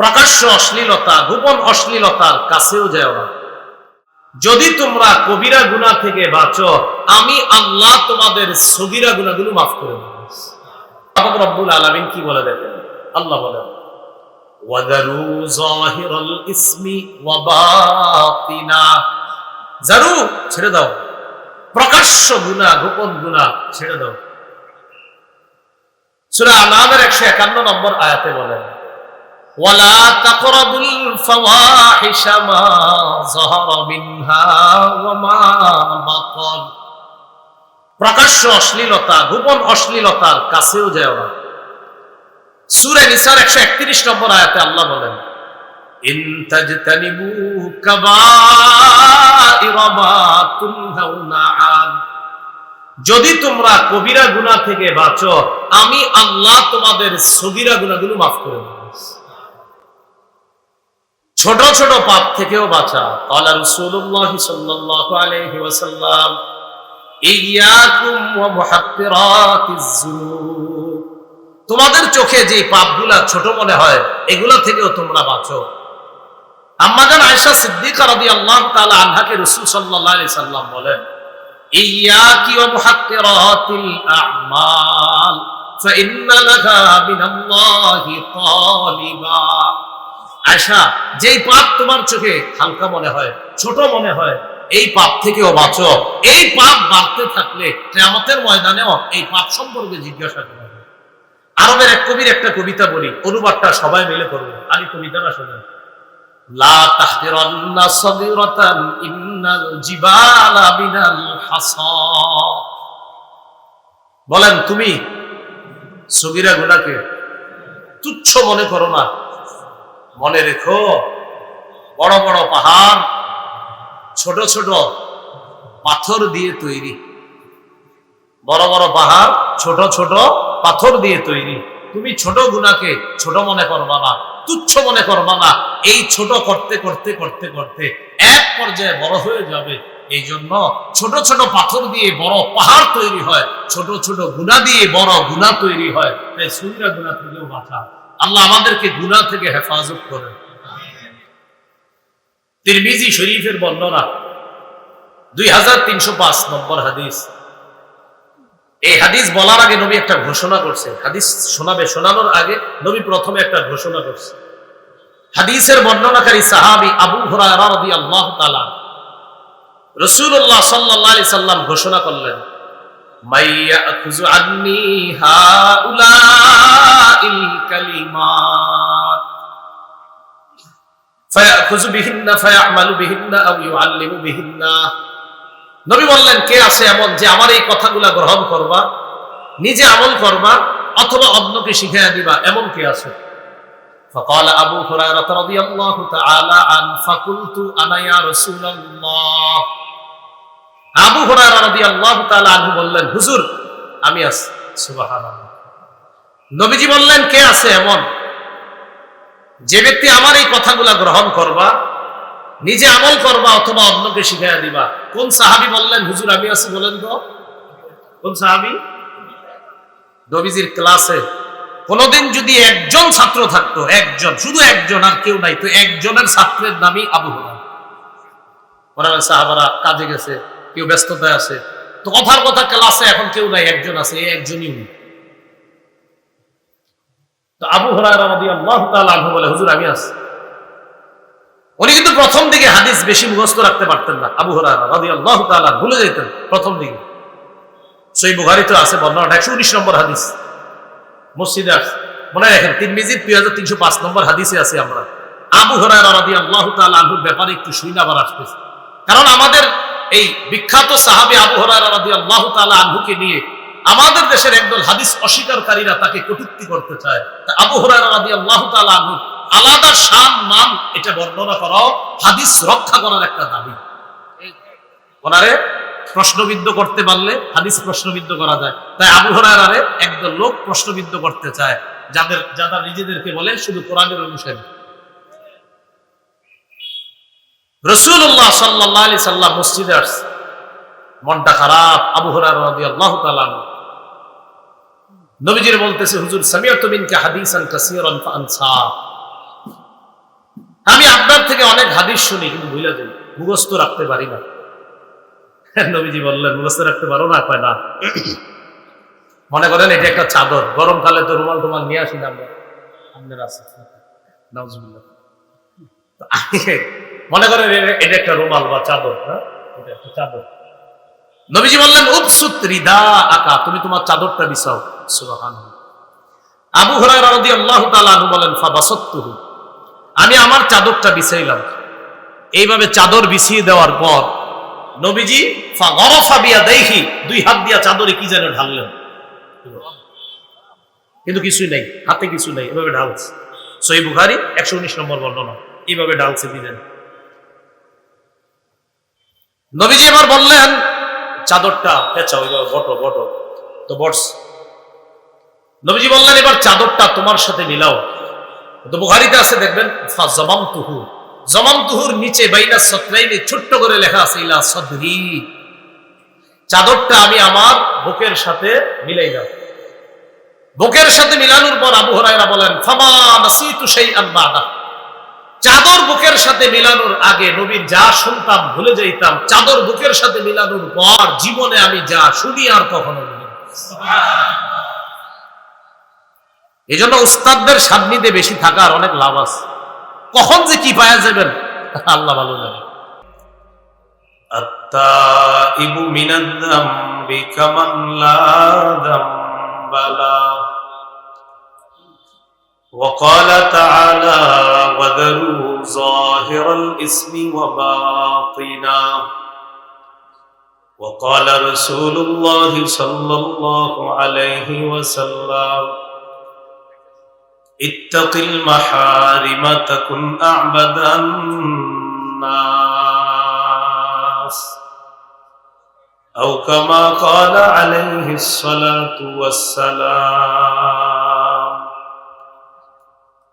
প্রকাশ্য অশ্লীলতা, গোপন অশ্লীলতার কাছেও যায় না। যদি তোমরা কবিরা গুনাহ থেকে বাঁচো, আমি আল্লাহ তোমাদের সগিরা গুনাহগুলো মাফ করে রব্বুল আলামিন কি বলে দেখেন? আল্লাহ বলেন ছেড়ে দাও। প্রকাশ্য গুনাহ গোপন গুনাহ ছেড়ে দাও। সূরা আনামের 151 নম্বর আয়াতে বলেন তাকরাবুল ফাওয়াহিশা মা যাহারা মিনহা ওয়া মা বাতান প্রকাশ্য অশ্লীলতা, গোপন অশ্লীলতার কাছেও যায় না। সূরা নিসার 131 নম্বর আয়াতে আল্লাহ বলেন, ইন তাজতানিবু কাবাইরা মা তুনহাউনা আন। যদি তোমরা কবিরা গুনাহ থেকে বাঁচো, আমি আল্লাহ তোমাদের সগিরা গুনাহগুলো মাফ করে ছোট ছোট পাপ থেকেও বাঁচা। কলা রসুল্লাহ সাল্লাল্লাহু ইয়াকুম তোমাদের চোখে যে পাপগুলা ছোট মনে হয়, এগুলো থেকেও তোমরা বাঁচো। আম্মাজান আয়েশা সিদ্দিকা রাদিয়াল্লাহু তাআলা আনহাকে রাসূল সাল্লাল্লাহু আলাইহি সাল্লাম বলেন, ইয়াকি ওয়া আয়সা, যেই পাপ তোমার চোখে হালকা মনে হয়, ছোট মনে হয়, এই পাপ থেকেও বাঁচো। এই পাপ বাড়তে থাকলে কেয়ামতের ময়দানেও এই পাপ সম্পর্কে জিজ্ঞাসা করা। আরবের এক কবির একটা কবিতা বলি, অনুবাদটা সবাই মিলে করব। আমি কবিতাটা শোনেন লা তাহকিরান্না সগীরাতান ইন্নাল জিবালা বিনাল হাসা বলেন, তুমি সগীরা গুনাহকে তুচ্ছ মনে করো না। মনে রেখো, বড় বড় পাহাড়, ছোট ছোট পাথর দিয়ে তৈরি। বড় বড় পাহাড়, ছোট ছোট পাথর দিয়ে তৈরি। তুমি ছোট গুণাকে ছোট মনে করবা না, তুচ্ছ মনে করবা না। এই ছোট করতে করতে করতে করতে এক পর্যায়ে বড় হয়ে যাবে। এই জন্য ছোট ছোট পাথর দিয়ে বড় পাহাড় তৈরি হয়, ছোট ছোট গুণা দিয়ে বড় গুণা তৈরি হয়। তাই সুন্দর গুণা থেকেও বাঁচা। আল্লাহ আমাদেরকে গুণা থেকে হেফাজত করেন। তিরমিজি শরীফের বর্ণনা দুই হাজার তিনশো পাঁচ নম্বর হাদিস। এই হাদিস বলার আগে নবী একটা ঘোষণা করছে হাদিস শোনাবে, শোনানোর আগে নবী প্রথমে একটা ঘোষণা করছে হাদিসের বর্ণনাকারী সাহাবি আবু হুরায়রা রাদিয়াল্লাহু তাআলা রাসূলুল্লাহ সাল্লাল্লাহু আলাইহি সাল্লাম ঘোষণা করলেন, মাইয়াখুযু আন্নি হাউলাইল কালিমাত ফায়াখুযু বিহিন্না ফায়ামালু বিহিন্না আও ইউআল্লিমু বিহিন্না নবী বললেন কে আছে এমন যে আমার এই কথাগুলা গ্রহণ করবা নিজে আমল করবা অথবা অন্যকে শিখাইয়া দিবা এমন কে আছে فقال أبو هريرة رضي الله تعالى عنه فقلت أنا يا رسول الله আবু হুরায়রা রাদিয়াল্লাহু তাআলা আনহু বললেন হুজুর আমি আছি সুবহানাল্লাহ নবীজি বললেন, কে আছে এমন? যে ব্যক্তি আমার এই কথাগুলা গ্রহণ করবা, নিজে আমল করবা অথবা অন্যকে শিখাইয়া দিবা? কোন সাহাবি বললেন, হুজুর, আমি আছি বলেন তো। কোন সাহাবি? নবীজির ক্লাসে কোনদিন যদি একজন ছাত্র থাকতো, একজন, শুধু একজন আর কেউ নাই, তো একজনের ছাত্রের নামই আবু হুরায়রা। সাহাবারা কাজে গেছে, কেউ ব্যস্ততায় আছে, তো কথার কথা ক্লাসে এখন কেউ নাই, একজন আছে একজনই উনি। তো আবু বলে, হুজুর, আমি আছি। উনি কিন্তু প্রথম দিকে হাদিস বেশি মুখস্থ রাখতে পারতেন না। আবু তাআলা ভুলে যেতেন প্রথম দিকে। সেই বুখারীতে আছে বর্ণনা 119 নম্বর হাদিস। মসজিদে আছে। মনে রাখেন তিন মিজিদ দুই হাজার তিনশো পাঁচ নম্বর হাদিসে আছে আমরা। আবু হরায়রা রাদিয়াল্লাহু তাআলা আনহুর ব্যাপারে একটু শুই আবার আসতেছে। কারণ আমাদের এই বিখ্যাত সাহাবি আবু হরায়রা রাদিয়াল্লাহু তাআলা আনহুকে নিয়ে আমাদের দেশের একদল হাদিস অস্বীকারীরা তাকে কটূক্তি করতে চায়। আবু তাআলা আলাদা শান, মান এটা বর্ণনা করাও হাদিস রক্ষা করার একটা দাবি। ওনারে প্রশ্নবিদ্ধ করতে পারলে হাদিস প্রশ্নবিদ্ধ করা যায়। তাই আবু হুরায়রারে একদল লোক প্রশ্নবিদ্ধ করতে চায়, যাদের যারা নিজেদেরকে বলে শুধু কোরআনের অনুসারী। রসুল্লাহ সাল্লাহ আলি সাল্লাম মসজিদে আসছে। মনটা খারাপ। আবু রাদিয়াল্লাহু নবীজির বলতেছে, হুজুর আমি আপনার থেকে অনেক হাদিস শুনি, কিন্তু ভুলে যাই। মুখস্থ রাখতে পারি না। নবীজি বললেন, মুখস্থ রাখতে পারো না? কয়, না। মনে করেন, এটা একটা চাদর। গরমকালে তো রুমাল টুমাল নিয়ে আসি না আমরা। মনে করেন, এটা একটা রুমাল বা চাদর। হ্যাঁ? এটা একটা চাদর। নবীজি বললেন উপসুত রিদা আকা তুমি তোমার চাদরটা বিছাও। সুবহানাল্লাহ। আবু হুরায়রা রাদিয়াল্লাহু তাআলা বলেন আমি আমার চাদরটা বিছাইলাম। এইভাবে চাদর বিছিয়ে দেওয়ার পর নবীজি, ফাগরাফা বিয়াদাইহি দুই হাত দিয়া চাদরে কি যেন ঢাললেন। কিন্তু কিছুই নাই, হাতে কিছু নাই, এভাবে ঢালছে। সহি বুখারি, একশো উনিশ নম্বর বর্ণনা, এইভাবে ঢালছে কি যেন। নবীজি এবার বললেন চাদরটা পেঁচাও এবার বটো বটো। তো বটস। নবীজি বললেন, এবার চাদরটা তোমার সাথে মিলাও। তো বুখারিতে আছে, দেখবেন জমাম তুহু জমাম তুহুর নিচে বাইনা সত্রাইনে ছোট্ট করে লেখা আছে, ইলা সদরি। চাদরটা আমি আমার বুকের সাথে মিলাইলাম। বুকের সাথে মিলানোর পর আবু হরাইরা বলেন, ফামা নাসিতু শাইআন বাদা। চাদর বুকের সাথে মিলানোর আগে নবীর যা শুনতাম ভুলে যাইতাম চাদর বুকের সাথে মিলানোর পর জীবনে আমি যা শুনি আর কখনো ভুলি না। এই জন্য উস্তাদদের সান্নিধ্যে বেশি থাকার অনেক লাভ আছে কখন যে কি পাওয়া যাবেন আল্লাহ ভালো জানে التائب من الذنب كمن لا ذنب له وقال تعالى وذروا ظاهر الاسم وباطنا. وقال رسول الله صلى الله عليه وسلم اتق المحارم تكن أعبد الناس. أو كما قال عليه الصلاة والسلام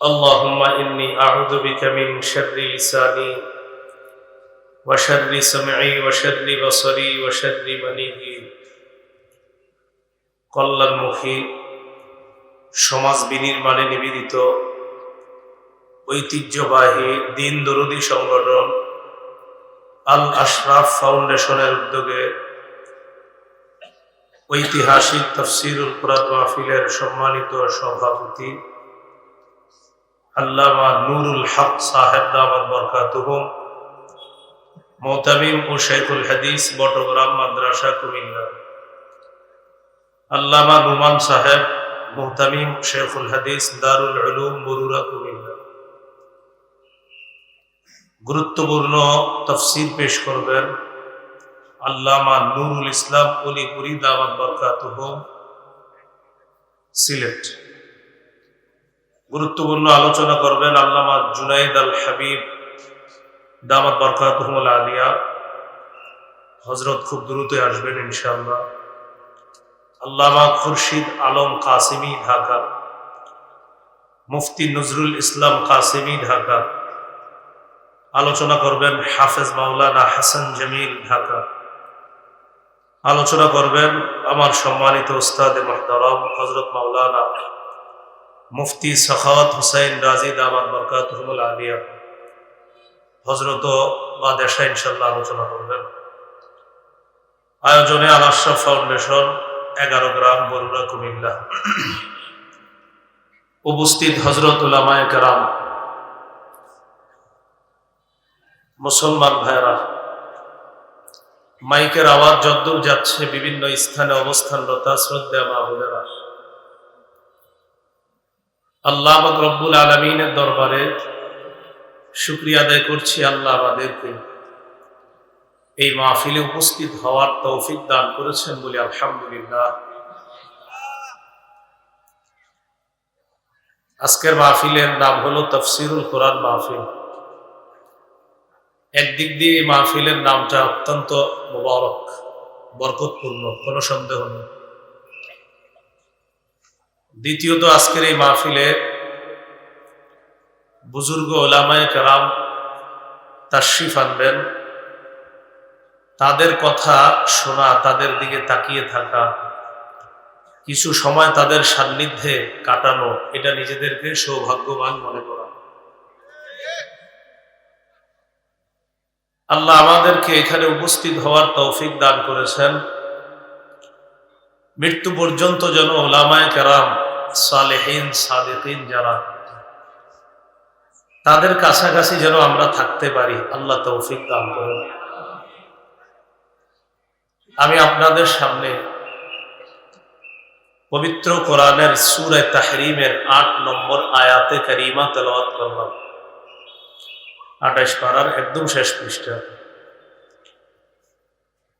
اللهم إني أعوذ بك من شر لساني وشر سمعي وشر بصري وشر منيي কল্যাণমুখী সমাজ বিনির্মাণে নিবেদিত ঐতিহ্যবাহী দিন দরদি সংগঠন আল আশরাফ ফাউন্ডেশনের উদ্যোগে ঐতিহাসিক তফসিরুল কুরাত মাহফিলের সম্মানিত সভাপতি আল্লামা নুরুল হক সাহেব দামাদ বরকাতুহুম মোতামিম ও শেখুল হাদিস, বটগ্রাম, মাদ্রাসা, কুমিল্লা। আল্লামা নুমান সাহেব মোহতামিম শেখুল হাদিস, দারুল উলুম বরুরা কুমিল্লা। গুরুত্বপূর্ণ তফসির পেশ করবেন আল্লামা নুরুল ইসলাম অলিপুরি দাওয়াত বরকাতুহ, সিলেট। গুরুত্বপূর্ণ আলোচনা করবেন আল্লামা জুনাইদ আল হাবিব দামাত বরকাতুহমুল আলিয়া। হজরত খুব দ্রুতই আসবেন ইনশাআল্লাহ। আল্লামা খুরশিদ আলম কাসিমি, ঢাকা। মুফতি নজরুল ইসলাম কাসিমি, ঢাকা। আলোচনা করবেন হাফেজ মাওলানা হাসান জামিল, ঢাকা। আলোচনা করবেন আমার সম্মানিত উস্তাদ মহতারম হজরত মাওলানা মুফতি সখাওয়াত হুসাইন রাজিদ আহমদ বরকাত আলিয়া। হজরত বা দেশা ইনশাল্লাহ আলোচনা করবেন। আয়োজনে আল আশরাফ ফাউন্ডেশন এগারো গ্রাম বরুড়া কুমিল্লা। উপস্থিত হজরত উলামায় কারাম মুসলমান ভাইরা মাইকের আওয়াজ যদ্দূর যাচ্ছে, বিভিন্ন স্থানে অবস্থানরতা শ্রদ্ধা মা বোনেরা। আল্লাহ রব্বুল আলমিনের দরবারে শুক্রিয়া আদায় করছি আল্লাহ আমাদেরকে এই মাহফিলে উপস্থিত হওয়ার তৌফিক দান করেছেন বলে আলহামদুলিল্লাহ। আজকের মাহফিলের নাম হলো তফসিরুল কোরআন মাহফিল। একদিক দিয়ে মাহফিলের নামটা অত্যন্ত মোবারক, বরকতপূর্ণ, কোনো সন্দেহ নেই। দ্বিতীয়ত আজকের এই মাহফিলে বুজুর্গ ওলামায় কারাম তাশরিফ আনবেন। তাদের কথা শোনা, তাদের দিকে তাকিয়ে থাকা, কিছু সময় তাদের সান্নিধ্যে কাটানো, এটা নিজেদেরকে সৌভাগ্যবান মনে করা। আল্লাহ আমাদেরকে এখানে উপস্থিত হওয়ার তৌফিক দান করেছেন। মৃত্যু পর্যন্ত যেন ওলামায় কেরাম সালেহীন, সাদেকিন যারা, তাদের কাছাকাছি যেন আমরা থাকতে পারি। আল্লাহ তৌফিক দান করেন। আমি আপনাদের সামনে পবিত্র কোরআনের সুরে তাহরিমের আট নম্বর আয়াতে করিমা তেলাওয়াত করলাম। আঠাশ পাড়ার একদম শেষ পৃষ্ঠা।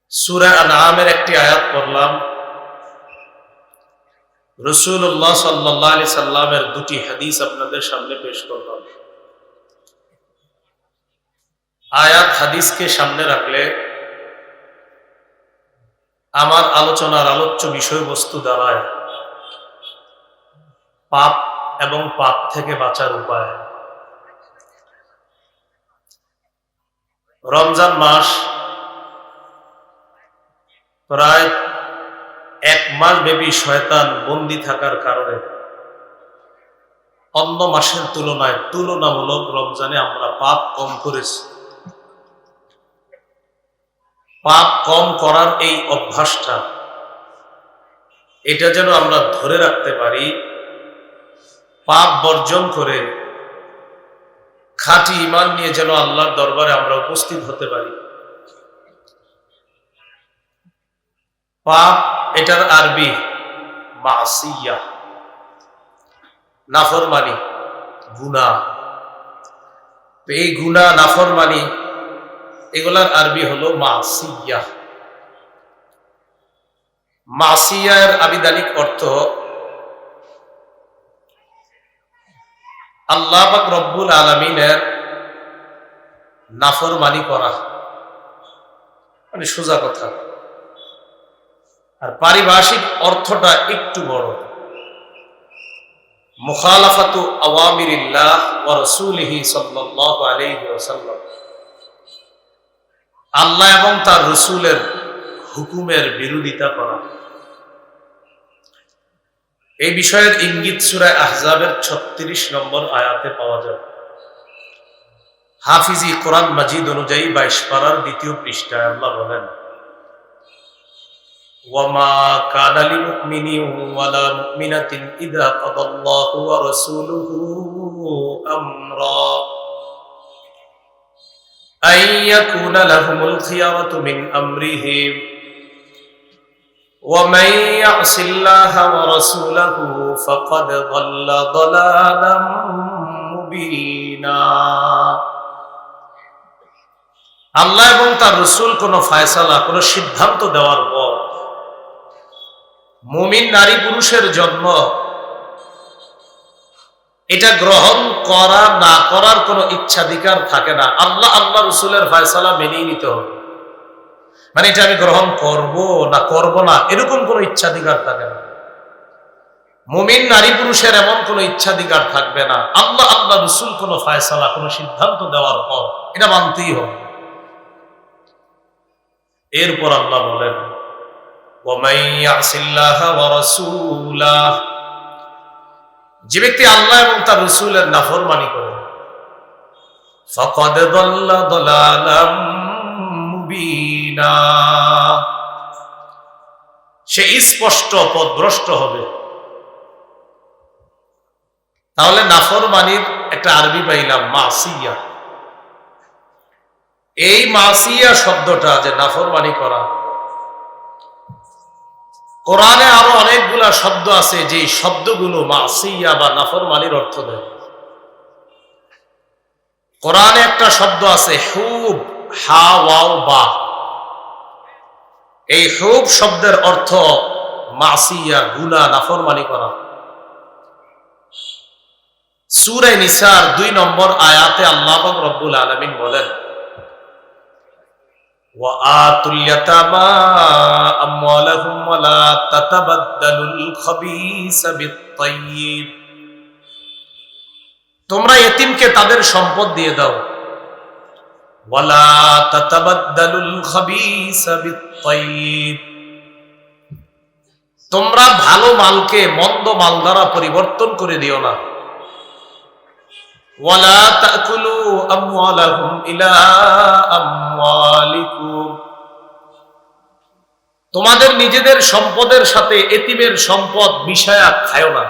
সুরে আনামের একটি আয়াত পড়লাম। রসুল্লাহ সাল্লাহ আলি সাল্লামের দুটি হাদিস আপনাদের সামনে পেশ করলাম। আয়াত হাদিসকে সামনে রাখলে আমার আলোচনার আলোচ্য বিষয়বস্তু দ্বারায় পাপ এবং পাপ থেকে বাঁচার উপায়। রমজান মাস প্রায় এক মাস ব্যাপী শয়তান বন্দি থাকার কারণে অন্য মাসের তুলনায় তুলনামূলক রমজানে আমরা পাপ কম করেছি। পাপ কম করার এই অভ্যাসটা, এটা যেন আমরা ধরে রাখতে পারি, পাপ বর্জন করে খাঁটি ইমান নিয়ে যেন আল্লাহর দরবারে আমরা উপস্থিত হতে পারি। পাপ এটার আরবি মাসিয়া। নাফরমানি গুনা এই গুনা নাফরমানি, এগুলার আরবি হলো মাসিয়া। মাসিয়ার আবিধানিক অর্থ, আল্লাহ পাক রব্বুল আলমিনের নাফরমানি করা। মানে সোজা কথা। আর পারিভাষিক অর্থটা একটু বড়। মুখালাফাতু আওয়ামিরিল্লাহ ওয়া রাসূলিহি সাল্লাল্লাহু আলাইহি ওয়াসাল্লাম। আল্লাহ এবং তার রসুলের হুকুমের বিরোধিতা করা। এই বিষয়ের ইঙ্গিত সুরায় আহজাবের ছত্রিশ নম্বর আয়াতে পাওয়া যায়। হাফিজি কোরআন মাজিদ অনুযায়ী বাইশ পাড়ার দ্বিতীয় পৃষ্ঠায় আল্লাহ বলেন وما كان لمؤمن ولا مؤمنة إذا قضى الله ورسوله أمرا أن يكون لهم الخيرة من أمرهم ومن يعص الله ورسوله فقد ضل ضلالا مبينا আল্লাহ এবং তার রসুল কোন ফায়সালা কোন সিদ্ধান্ত দেওয়ার পর মুমিন নারী পুরুষের জন্ম। এটা গ্রহণ করা, না করার কোনো ইচ্ছাধিকার থাকে না। আল্লাহ আল্লাহ রসুলের ফায়সালা মেনেই নিতে হবে। মানে এটা আমি গ্রহণ করব, না করব না, এরকম কোনো ইচ্ছাধিকার থাকে না। মুমিন নারী পুরুষের এমন কোনো ইচ্ছাধিকার থাকবে না। আল্লাহ আল্লাহ রসুল কোনো ফায়সালা, কোনো সিদ্ধান্ত দেওয়ার পর এটা মানতেই হবে। এরপর আল্লাহ বলেন وَمَن يَعْصِ اللَّهَ وَرَسُولَهُ যে ব্যক্তি আল্লাহ এবং তার রসুলের নাফরমানি করে فَقَدْ ضَلَّ ضَلَالًا مُبِينًا সে স্পষ্ট পথভ্রষ্ট হবে তাহলে নাফরমানির একটা আরবি পাইলাম মাসিয়া এই মাসিয়া শব্দটা যে নাফরমানি করা কোরআনে আরও অনেকগুলা শব্দ আছে যে শব্দগুলো মাসিয়া বা নাফরমানির অর্থ দেয়। কোরআনে একটা শব্দ আছে, হুব, হা, ওয়াও, বা। এই হুব শব্দের অর্থ মাসিয়া গুনা নাফরমানি করা। সুরে নিসার দুই নম্বর আয়াতে আল্লাহ রব্বুল আলমিন বলেন وآتوا اليتامى أموالهم ولا تتبدلوا الخبيث بالطيب তোমরা এতিমকে তাদের সম্পদ দিয়ে দাও ওয়ালা তাতাবাদ্দালুল খাবিসা বিত-তাইয়িব তোমরা ভালো মালকে মন্দ মাল দ্বারা পরিবর্তন করে দিও না ওয়ালা তাকুলু আমওয়ালাহুম তোমাদের নিজেদের সম্পদের সাথে এতিমের সম্পদ মিশায়া খায়ো না।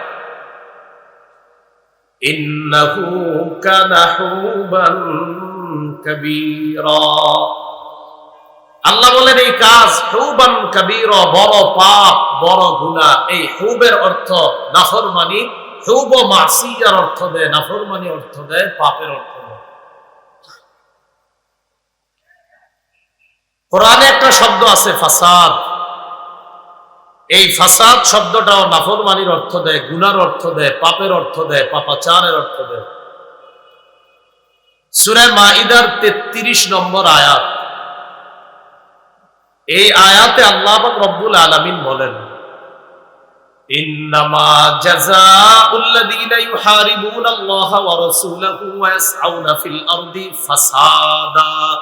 ইন্নাহু আল্লাহ বলেন, এই কাজ হুবান কাবীরা, বড় পাপ, বড় গুনাহ। এই হুবের অর্থ নাফরমানি হুব মাসিয়ার অর্থ দেয় নাফরমানি অর্থ দেয়, পাপের অর্থ দেয়। কোরআনে একটা শব্দ আছে, ফাসাদ। এই ফাসাদ শব্দটাও নাফরমানির অর্থ দেয়, গুনার অর্থ দেয়, পাপের অর্থ দেয়, পাপাচারের অর্থ দেয়। সুরে মাইদার তেত্রিশ নম্বর আয়াত। এই আয়াতে আল্লাহ রব্বুল আলমিন বলেন إنما جزاء الذين يحاربون الله ورسوله ويسعون في الأرض فسادا.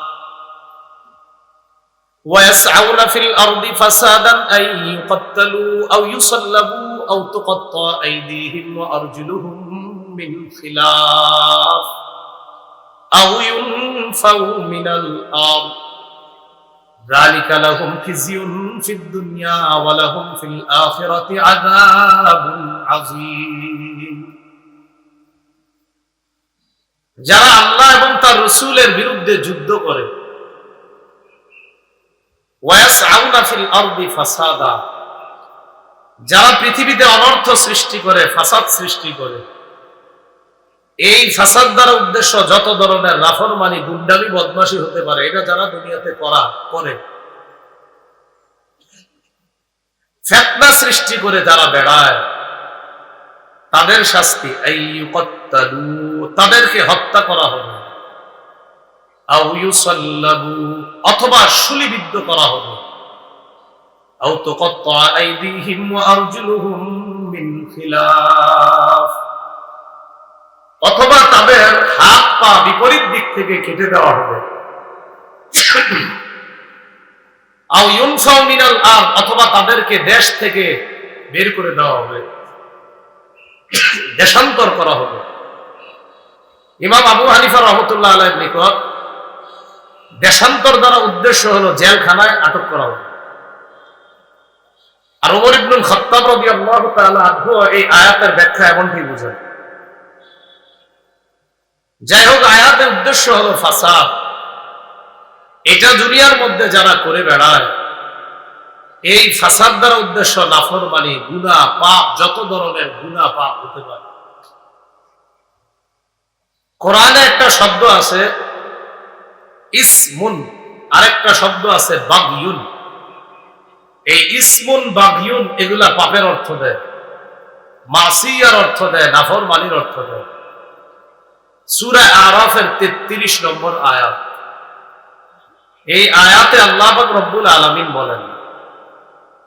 ويسعون في الأرض فسادا أن يقتلوا أو يصلبوا أو تقطع أيديهم وأرجلهم من خلاف أو ينفوا من الأرض. ذلك لهم خزي في الدنيا ولهم في الآخرة عذاب عظيم যারা আল্লাহ এবং তার রসুলের বিরুদ্ধে যুদ্ধ করে ওয়াসআউনা ফিল আরদি ফাসাদা যারা পৃথিবীতে অনর্থ সৃষ্টি করে ফাসাদ সৃষ্টি করে এই ফাসাদ দ্বারা উদ্দেশ্য যত ধরনের রাফরমানি গুন্ডামি, বদমাশি হতে পারে, এটা যারা দুনিয়াতে করা, করে। ফেতনা সৃষ্টি করে যারা বেড়ায়, তাদের শাস্তি এই তাদেরকে হত্যা করা হবে। অথবা শুলিবিদ্ধ করা হবে। আও তুকত্তা আইদিহিম ওয়া আরজুলুহুম মিন খিলাফ। অথবা তাদের হাত পা বিপরীত দিক থেকে কেটে দেওয়া হবে। অথবা তাদেরকে দেশ থেকে বের করে দেওয়া হবে। দেশান্তর করা হবে। ইমাম আবু হানিফা রহমতুল্লাহ আলাইহির নিকট দেশান্তর দ্বারা উদ্দেশ্য হলো জেলখানায় আটক করা হবে। আর ওমর ইবনুল খত্তাব তাআলা আনহু এই আয়াতের ব্যাখ্যা এমনটি বুঝেন যাই হোক, আয়াতের উদ্দেশ্য হলো ফাসাদ। এটা দুনিয়ার মধ্যে যারা করে বেড়ায়, এই ফাসাদ দ্বারা উদ্দেশ্য নাফরমানি গুনা পাপ, যত ধরনের গুনা পাপ হতে পারে। কোরআনে একটা শব্দ আছে, ইসমুন। আরেকটা শব্দ আছে বাগিউন এই ইসমুন বাগিউন এগুলা পাপের অর্থ দেয়। মাসিয়ার অর্থ দেয়, নাফরমানির অর্থ দেয়। সুরা আরাফের তেত্রিশ নম্বর আয়াত এই আয়াতে আল্লাহ পাক রব্বুল আলামিন বলেন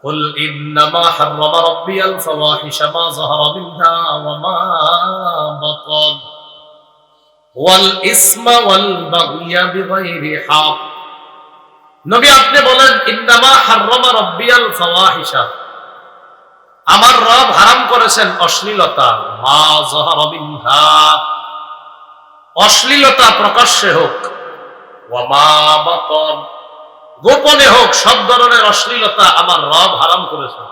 قل إنما حرم ربي الفواحش ما ظهر منها وما بطن والإثم والبغي بغير حق নবী আপনি বলেন ইন্নামা হাররামা রাব্বিয়াল ফাওয়াহিশা আমার রব হারাম করেছেন অশ্লীলতা মা যাহারা মিনহা অশ্লীলতা প্রকাশ্যে হোক গোপনে হোক, সব ধরনের অশ্লীলতা আমার রব হারাম করেছে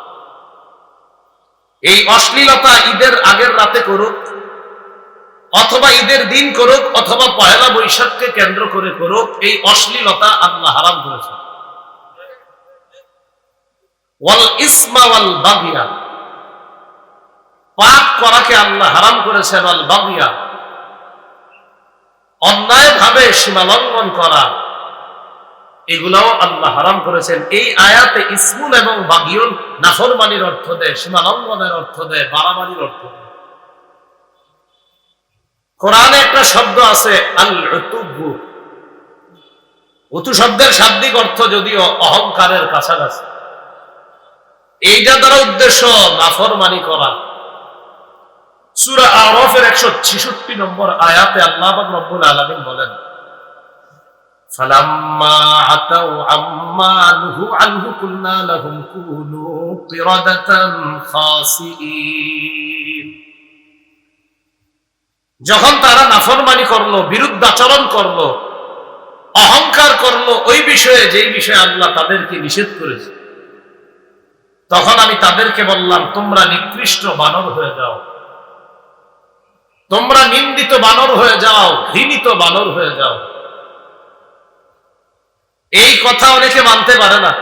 এই অশ্লীলতা ঈদের আগের রাতে করুক, অথবা ঈদের দিন করুক, অথবা পয়লা বৈশাখকে কেন্দ্র করে করুক, এই অশ্লীলতা আল্লাহ হারাম করেছে ওয়াল পাপ করাকে আল্লাহ হারাম করেছেন, ওয়াল বাগিয়া। অন্যায় ভাবে সীমা লঙ্ঘন করা, এগুলাও আল্লাহ হারাম করেছেন। এই আয়াতে ইসমুল এবং বাগিয়ন নাফরমানির অর্থ দেয় সীমা লঙ্ঘনের অর্থ দেয়, বাড়াবাড়ির অর্থ দেয়। কোরআনে একটা শব্দ আছে আল উতুব্বু উতু শব্দের শাব্দিক অর্থ যদিও অহংকারের কাছাকাছি। এইটা দ্বারা উদ্দেশ্য নাফরমানি করা। সূরা আরফের 166 নম্বর আয়াতে আল্লাহ পাক রব্বুল আলামিন বলেন فلما عتوا عما نهوا عنه قلنا لهم كونوا قردة خاسئين যখন তারা নাফরমানি করলো বিরুদ্ধাচরণ করলো অহংকার করলো ওই বিষয়ে যেই বিষয়ে আল্লাহ তাদেরকে নিষেধ করেছে তখন আমি তাদেরকে বললাম তোমরা নিকৃষ্ট বানর হয়ে যাও তোমরা নিন্দিত বানর হয়ে যাও, ঘৃণিত বানর হয়ে যাও। এই কথা অনেকে মানতে পারে না।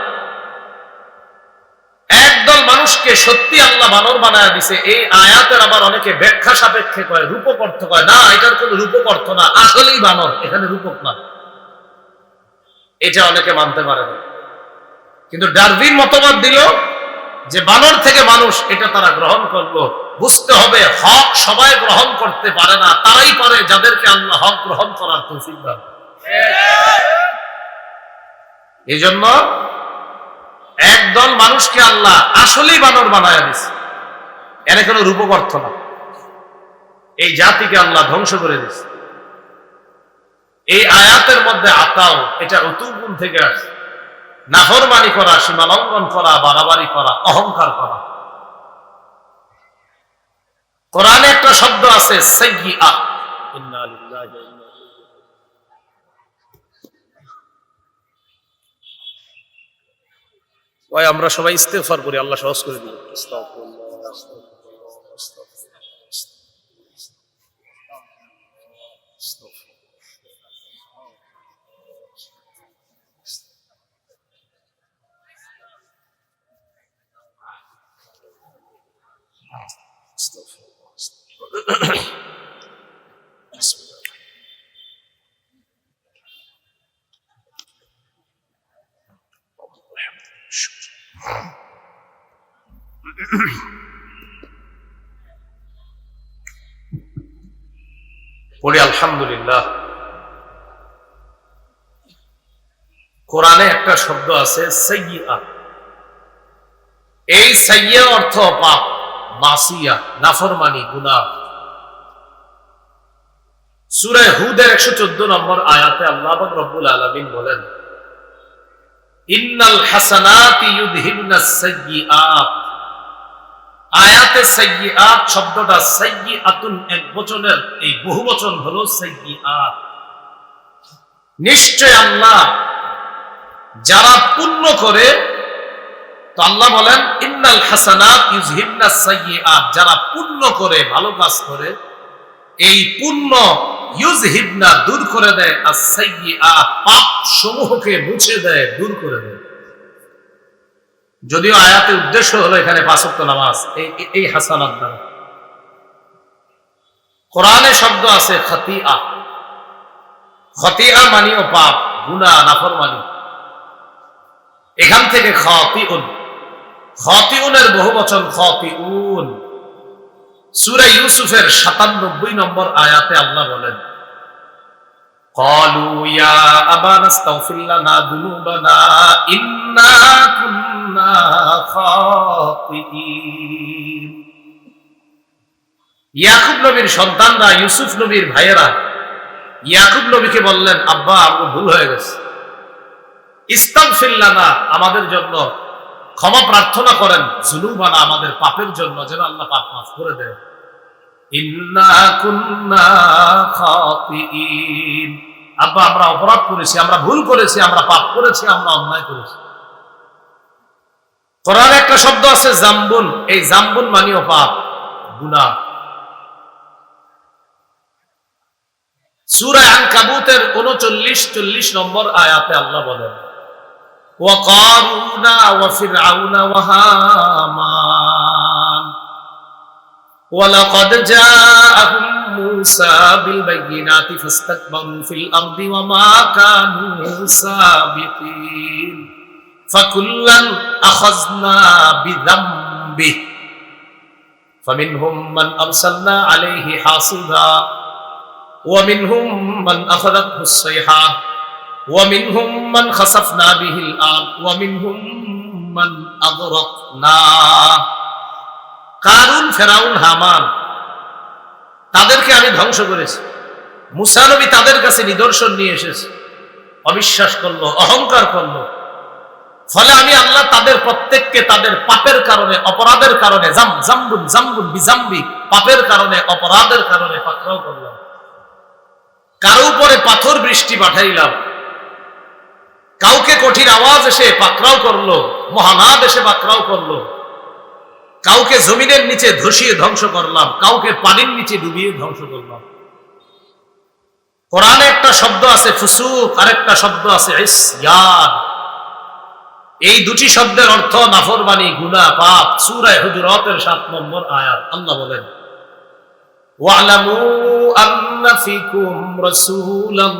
একদল মানুষকে সত্যি আল্লাহ বানর বানায় দিছে, এই আয়াতের আবার অনেকে ব্যাখ্যা সাপেক্ষে কয় রূপক অর্থ কয় না, এটার কোন রূপক অর্থ না, আসলেই বানর, এখানে রূপক না। এটা অনেকে মানতে পারে না। কিন্তু ডারবিন মতবাদ দিল যে বানর থেকে মানুষ, এটা তারা গ্রহণ করল। বুঝতে হবে, হক সবাই গ্রহণ করতে পারে না, তারাই পারে যাদেরকে আল্লাহ হক গ্রহণ করার তৌফিক দান। এই জন্য একদল মানুষকে আল্লাহ আসলেই বানর বানায় দিছে। এর কোনো রূপক অর্থ না। এই জাতিকে আল্লাহ ধ্বংস করে দিছে। এই আয়াতের মধ্যে আতাও এটা অতুগুণ থেকে আসছে। নাফরমানি করা সীমা লঙ্ঘন করা, বাড়াবাড়ি করা, অহংকার করা। কোরআনে একটা শব্দ আছে সাইয়্যিআ। ইন্না লিল্লাহি ওয়া ওই আমরা সবাই ইস্তেগফার করি আল্লাহ সহজ করে দিন। আস্তাগফিরুল্লাহ, পড়ি আলহামদুলিল্লাহ। কোরআনে একটা শব্দ আছে সাইয়্যিআ এই সাইয়্যা অর্থ পাপ মাসিয়া নাফরমানি গুনাহ। সূরা হুদের 114 নম্বর আয়াতে আল্লাহ রব্বুল আলামিন বলেন, ইন্নাল হাসানাতি সাইয়্যিআত। আয়াতে শব্দটা এক বচনের, এই বহু বচন হলো সাইয়্যিআত। নিশ্চয় আল্লাহ যারা পুণ্য করে, তো আল্লাহ বলেন, ইন্নাল হাসানাত ইউযহিবনাস সাইয়্যিআত। যারা পুণ্য করে, ভালো কাজ করে এই পুণ্য ইউজহিবনা দূর করে দেয়, আর সাইয়্যিআত পাপ সমূহকে মুছে দেয়, দূর করে দেয়। যদিও আয়াতের উদ্দেশ্য হলো এখানে পাঁচক্ত নামাজ, এই, এই- হাসানাত দ্বারা। কোরআনে শব্দ আছে খতিয়া খতিয়া মানিও পাপ গুনা নাফরমানি। এখান থেকে খতিউন। খতিউনের বহু বচন খতিউন। সূরা ইউসুফের সাতানব্বই নম্বর আয়াতে আল্লাহ বলেন قالوا يا أبانا استغفر لنا ذنوبنا إنا كنا خاطئين ইয়াকুব নবীর সন্তানরা ইউসুফ নবীর ভাইয়েরা ইয়াকুব নবীকে বললেন আব্বা আমার ভুল হয়ে গেছে ইস্তাগফিরলানা আমাদের জন্য ক্ষমা প্রার্থনা করেন জুলুমানা আমাদের পাপের জন্য যেন আল্লাহ পাপ মাফ করে খাতিইন আব্বা, আমরা অপরাধ করেছি, আমরা ভুল করেছি, আমরা পাপ করেছি, আমরা অন্যায় করেছি। একটা শব্দ আছে, জাম্বুন। এই জাম্বুন মানিও পাপ, গুনাহ। সূরা আনকাবুতের 39 40 নম্বর আয়াতে আল্লাহ বলেন وقارون وفرعون وهامان. ولقد جاءهم موسى بالبينات فاستكبروا في الأرض وما كانوا سابقين. فكلا أخذنا بذنبه. فمنهم من أرسلنا عليه حاصبا. ومنهم من أخذته الصيحة. ومنهم من خسفنا به الأرض ومنهم من أغرقنا কারুন ফেরাউন হামান তাদেরকে আমি ধ্বংস করেছি মুসা নবী তাদের কাছে নিদর্শন নিয়ে এসেছে অবিশ্বাস করলো অহংকার করলো ফলে আমি আল্লাহ তাদের প্রত্যেককে তাদের পাপের কারণে অপরাধের কারণে জাম জাম্বুন জাম্বুন বিজাম্বি পাপের কারণে অপরাধের কারণে পাকড়াও করলাম কারো উপরে পাথর বৃষ্টি পাঠাইলাম কাউকে কঠিন আওয়াজ এসে পাকড়াও করল, মহানাদ এসে পাকড়াও করল। কাউকে জমিনের নিচে ধসিয়ে ধ্বংস করলাম, কাউকে পানির নিচে ডুবিয়ে ধ্বংস করলাম। কোরআনে একটা শব্দ আছে ফুসুক, আরেকটা শব্দ আছে এই দুটি শব্দের অর্থ নাফরমানি গুনা পাপ। সূরায়ে হুজুরাতের 7 নম্বর আয়াত, আল্লাহ বলেন, ওয়ালামু আন্না ফিকুম রাসূলুল্লাহ।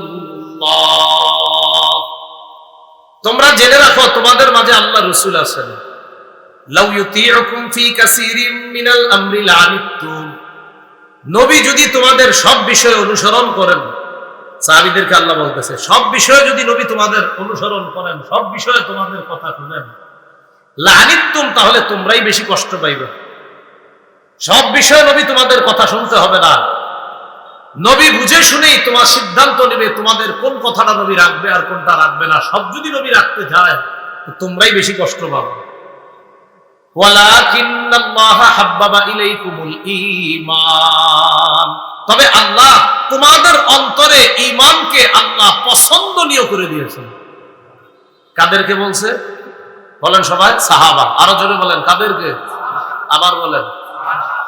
তোমরা জেনে রাখো, তোমাদের মাঝে আল্লাহ রসুল আছেন। নবী যদি তোমাদের সব বিষয় অনুসরণ করেন, সাহাবীদেরকে আল্লাহ বলতেছে, সব বিষয়ে যদি নবী তোমাদের অনুসরণ করেন, সব বিষয়ে তোমাদের কথা শুনেন লানিতুম তাহলে তোমরাই বেশি কষ্ট পাইবে। সব বিষয়ে নবী তোমাদের কথা শুনতে হবে না। নবী বুঝে শুনেই তোমার সিদ্ধান্ত নেবে তোমাদের কোন কথাটা নবী রাখবে আর কোনটা রাখবে না। সব যদি নবী রাখতে চায় তো তোমরাই বেশি কষ্ট পাবে। তবে আল্লাহ তোমাদের অন্তরে ইমানকে আল্লাহ পছন্দনীয় করে দিয়েছেন। কাদেরকে বলছে? বলেন সবাই, সাহাবা। আরও জোরে বলেন, কাদেরকে? আবার বলেন।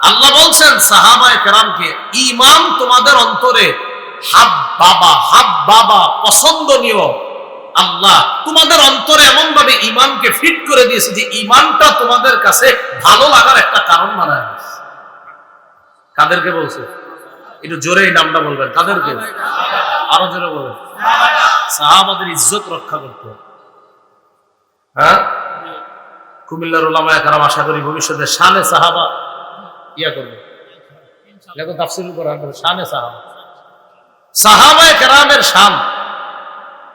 আল্লাহ বলছেন, সাহাবায়ে কেরামকে ঈমান তোমাদের অন্তরে হাব বাবা হাব বাবা পছন্দনীয় আল্লাহ তোমাদের অন্তরে এমন ভাবে ইমানকে ফিট করে দিয়েছে যে ইমানটা তোমাদের কাছে ভালো লাগার একটা কারণ বানায় কাদেরকে বলছে? একটু জোরে এই নামটা বলবেন, কাদেরকে? আরও জোরে বলবেন। সাহাবাদের ইজ্জত রক্ষা করতে হ্যাঁ? কুমিল্লার ওলামা একরাম আশা করি ভবিষ্যতে শানে সাহাবা ইয়া করবে। দেখো তাফসিল করা শানে সাহাবা। সাহাবায়ে কেরামের শান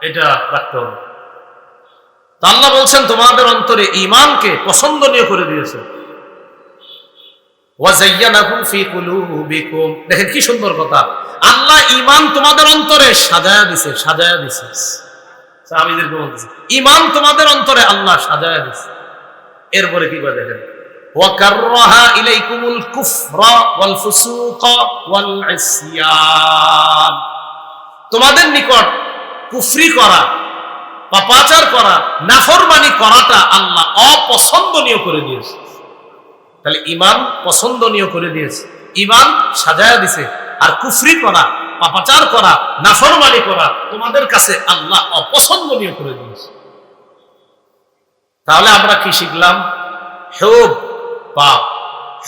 এটা রাখতে হবে। তো আল্লাহ বলছেন তোমাদের অন্তরে ইমানকে পছন্দনীয় করে দিয়েছে। দেখেন কি সুন্দর কথা। আল্লাহ ইমান তোমাদের অন্তরে সাজায়া দিছে সাজায়া দিছে। ইমান তোমাদের অন্তরে আল্লাহ সাজায়া দিছে। এরপরে কি করে দেখেন? তোমাদের নিকট কুফরি করা, পাপাচার করা, নাফরমানি করাটা আল্লাহ অপছন্দনীয় করে দিয়েছে। তাহলে ইমান পছন্দনীয় করে দিয়েছে। ইমান সাজায়া দিছে। আর কুফরি করা, পাপাচার করা, নাফরমানি করা তোমাদের কাছে আল্লাহ অপছন্দনীয় করে দিয়েছে। তাহলে আমরা কি শিখলাম? হেব পাপ।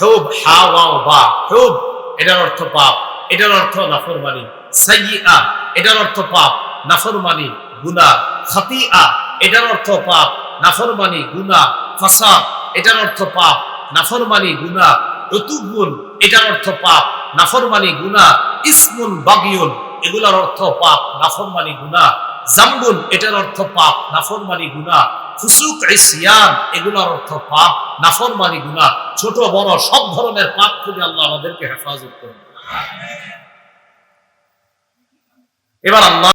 হেব হা ওয়াও বা। হেব, এটার অর্থ পাপ। এটার অর্থ নাফরমানি। সাইয়্যা এটার অর্থ পাপ। নাফরমানি, গুনাহ। খাতিআ, এটার অর্থ পাপ। নাফরমানি, গুনাহ। ফাসাদ, এটার অর্থ পাপ। নাফরমানি, গুনাহ। রতুগুন এটার অর্থ পাপ। নাফরমানি, গুনাহ। ইসমুন বাগিয়ুন এগুলোর অর্থ পাপ। নাফরমানি, গুনাহ। জাম্বুন, এটার অর্থ পাপ। নাফরমানি, গুনাহ। ফুসুক ইসিয়ান এগুলোর অর্থ পাপ, নাফরমানি গুণা ছোট বড় সব ধরনের পাপ থেকে আল্লাহ আমাদেরকে হেফাজত করুন। এবার আল্লাহ